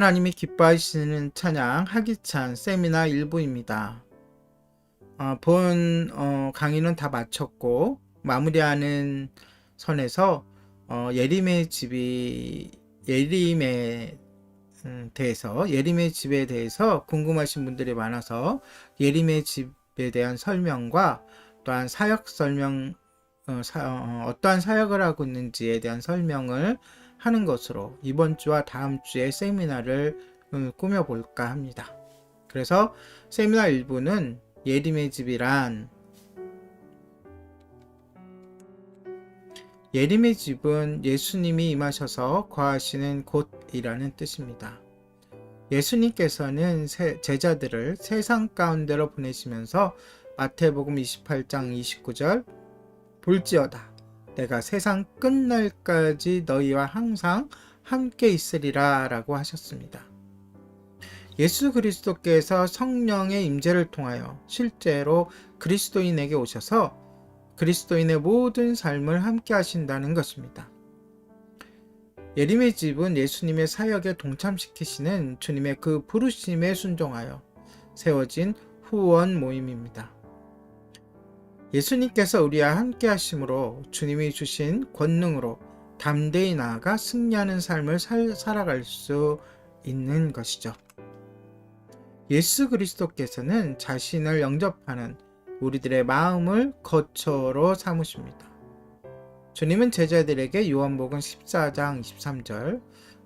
하나님이 기뻐하시는 찬양 하기찬 세미나 일부입니다. 어, 본 어, 강의는 다 마쳤고 마무리하는 선에서 어, 예림의 집이 예림의 음, 대해서 예림의 집에 대해서 궁금하신 분들이 많아서 예림의 집에 대한 설명과 또한 사역 설명 어, 사, 어, 떠한 사역을 하고 있는지에 대한 설명을 하는 것으로 이번 주와 다음 주에 세미나를 음, 꾸며볼까 합니다. 그래서 세미나 1부는 예림의 집이란 예림의 집은 예수님이 임하셔서 거하시는 곳이라는 뜻입니다. 예수님께서는 제자들을 세상 가운데로 보내시면서 마태복음 28장 29절 볼지어다 내가 세상 끝날까지 너희와 항상 함께 있으리라 라고 하셨습니다. 예수 그리스도께서 성령의 임재를 통하여 실제로 그리스도인에게 오셔서 그리스도인의 모든 삶을 함께 하신다는 것입니다. 예림의 집은 예수님의 사역에 동참시키시는 주님의 그 부르심에 순종하여 세워진 후원 모임입니다. 예수님께서 우리와 함께 하심으로 주님이 주신 권능으로 담대히 나아가 승리하는 삶을 살, 살아갈 수 있는 것이죠. 예수 그리스도께서는 자신을 영접하는 우리들의 마음을 거처로 삼으십니다. 주님은 제자들에게 요한복음 14장 23절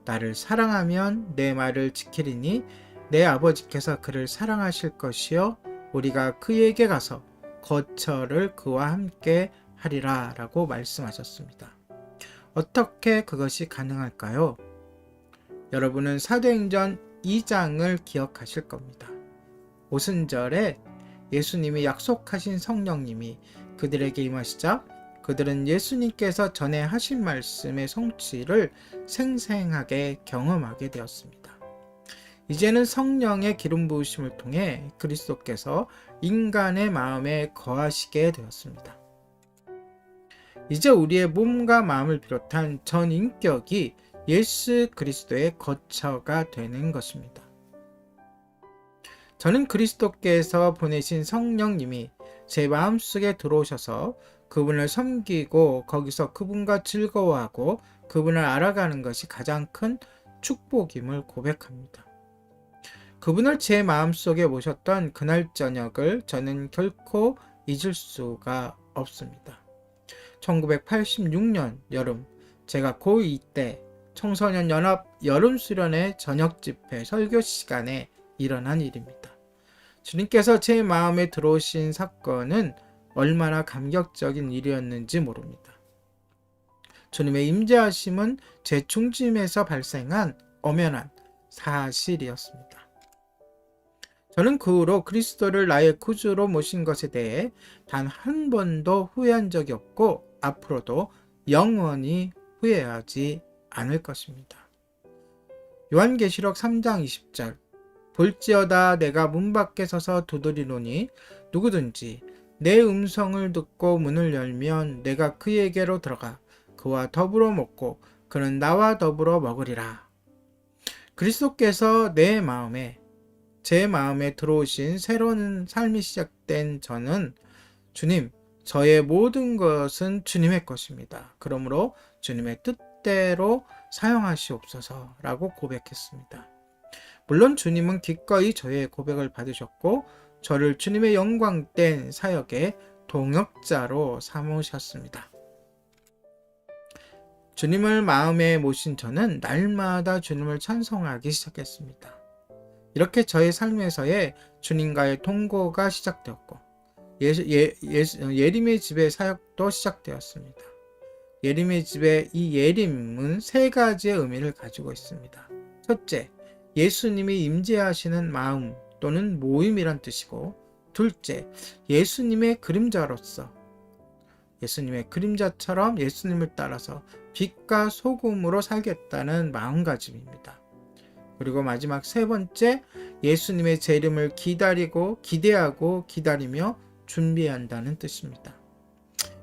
나를 사랑하면 내 말을 지키리니 내 아버지께서 그를 사랑하실 것이요 우리가 그에게 가서 거처를 그와 함께 하리라 라고 말씀하셨습니다. 어떻게 그것이 가능할까요? 여러분은 사도행전 2장을 기억하실 겁니다. 오순절에 예수님이 약속하신 성령님이 그들에게 임하시자 그들은 예수님께서 전에 하신 말씀의 성취를 생생하게 경험하게 되었습니다. 이제는 성령의 기름 부으심을 통해 그리스도께서 인간의 마음에 거하시게 되었습니다. 이제 우리의 몸과 마음을 비롯한 전 인격이 예수 그리스도의 거처가 되는 것입니다. 저는 그리스도께서 보내신 성령님이 제 마음속에 들어오셔서 그분을 섬기고 거기서 그분과 즐거워하고 그분을 알아가는 것이 가장 큰 축복임을 고백합니다. 그분을 제 마음속에 모셨던 그날 저녁을 저는 결코 잊을 수가 없습니다. 1986년 여름 제가 고2 때 청소년 연합 여름 수련회 저녁 집회 설교 시간에 일어난 일입니다. 주님께서 제 마음에 들어오신 사건은 얼마나 감격적인 일이었는지 모릅니다. 주님의 임재하심은 제 중심에서 발생한 엄연한 사실이었습니다. 저는 그 후로 그리스도를 나의 구주로 모신 것에 대해 단 한 번도 후회한 적이 없고 앞으로도 영원히 후회하지 않을 것입니다. 요한계시록 3장 20절 볼지어다 내가 문 밖에 서서 두드리노니 누구든지 내 음성을 듣고 문을 열면 내가 그에게로 들어가 그와 더불어 먹고 그는 나와 더불어 먹으리라. 그리스도께서 내 마음에 제 마음에 들어오신 새로운 삶이 시작된 저는 주님, 저의 모든 것은 주님의 것입니다. 그러므로 주님의 뜻대로 사용하시옵소서라고 고백했습니다. 물론 주님은 기꺼이 저의 고백을 받으셨고 저를 주님의 영광된 사역의 동역자로 삼으셨습니다. 주님을 마음에 모신 저는 날마다 주님을 찬송하기 시작했습니다. 이렇게 저의 삶에서의 주님과의 통고가 시작되었고 예수, 예, 예수, 예림의 집의 사역도 시작되었습니다. 예림의 집의 이 예림은 세 가지의 의미를 가지고 있습니다. 첫째, 예수님이 임재하시는 마음 또는 모임이란 뜻이고 둘째, 예수님의 그림자로서 예수님의 그림자처럼 예수님을 따라서 빛과 소금으로 살겠다는 마음가짐입니다. 그리고 마지막 세 번째, 예수님의 재림을 기다리고 기대하고 기다리며 준비한다는 뜻입니다.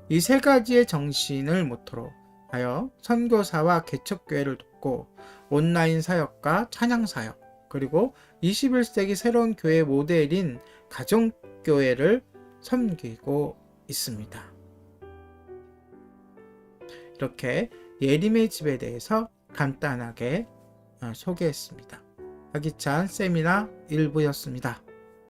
이 세 가지의 정신을 모토로 하여 선교사와 개척교회를 돕고 온라인 사역과 찬양 사역, 그리고 21세기 새로운 교회 모델인 가정교회를 섬기고 있습니다. 이렇게 예림의 집에 대해서 간단하게 어, 소개했습니다. 박기찬 세미나 1부였습니다.